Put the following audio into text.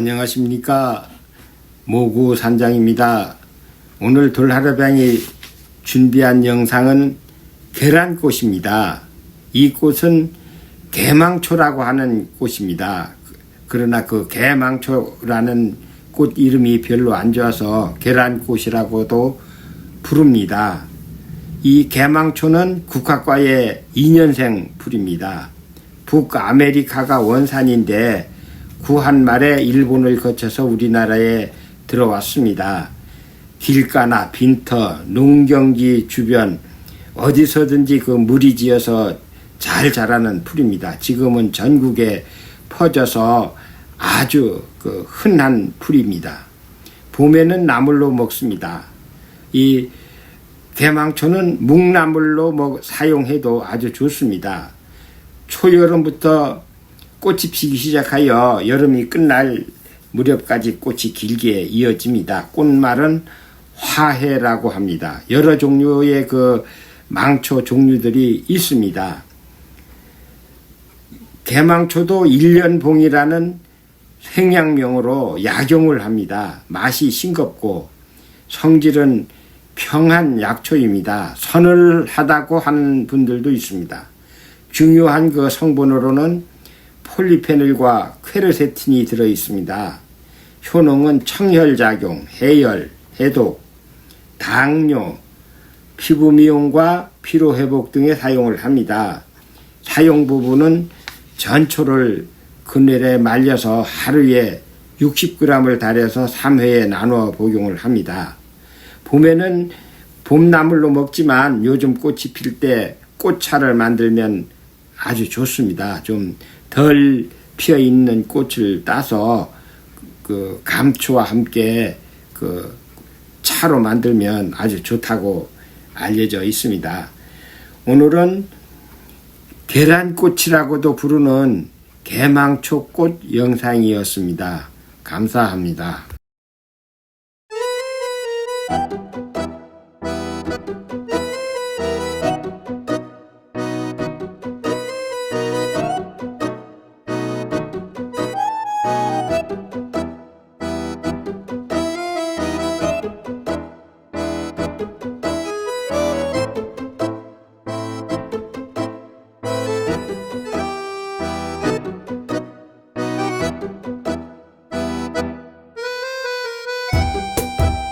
안녕하십니까 모구 산장입니다. 오늘 돌하루병이 준비한 영상은 계란꽃입니다. 이 꽃은 개망초라고 하는 꽃입니다. 그러나 그 개망초라는 꽃 이름이 별로 안 좋아서 계란꽃이라고도 부릅니다. 이 개망초는 국화과의 2년생 풀입니다. 북아메리카가 원산인데 구한 말에 일본을 거쳐서 우리나라에 들어왔습니다. 길가나 빈터, 농경지 주변 어디서든지 그 무리지어서 잘 자라는 풀입니다. 지금은 전국에 퍼져서 아주 그 흔한 풀입니다. 봄에는 나물로 먹습니다. 이 개망초는 묵나물로 먹, 사용해도 아주 좋습니다. 초여름부터 꽃이 피기 시작하여 여름이 끝날 무렵까지 꽃이 길게 이어집니다. 꽃말은 화해라고 합니다. 여러 종류의 그 망초 종류들이 있습니다. 개망초도 일년봉이라는 생양명으로 약용을 합니다. 맛이 싱겁고 성질은 평한 약초입니다. 서늘하다고 하는 분들도 있습니다. 중요한 그 성분으로는 폴리페놀과 퀘르세틴이 들어 있습니다. 효능은 청혈작용, 해열, 해독, 당뇨, 피부 미용과 피로 회복 등에 사용을 합니다. 사용 부분은 전초를 그늘에 말려서 하루에 60g을 달여서 3회에 나누어 복용을 합니다. 봄에는 봄나물로 먹지만 요즘 꽃이 필 때 꽃차를 만들면 아주 좋습니다. 좀 덜 피어 있는 꽃을 따서 그 감초와 함께 그 차로 만들면 아주 좋다고 알려져 있습니다. 오늘은 계란꽃이라고도 부르는 개망초꽃 영상이었습니다. 감사합니다.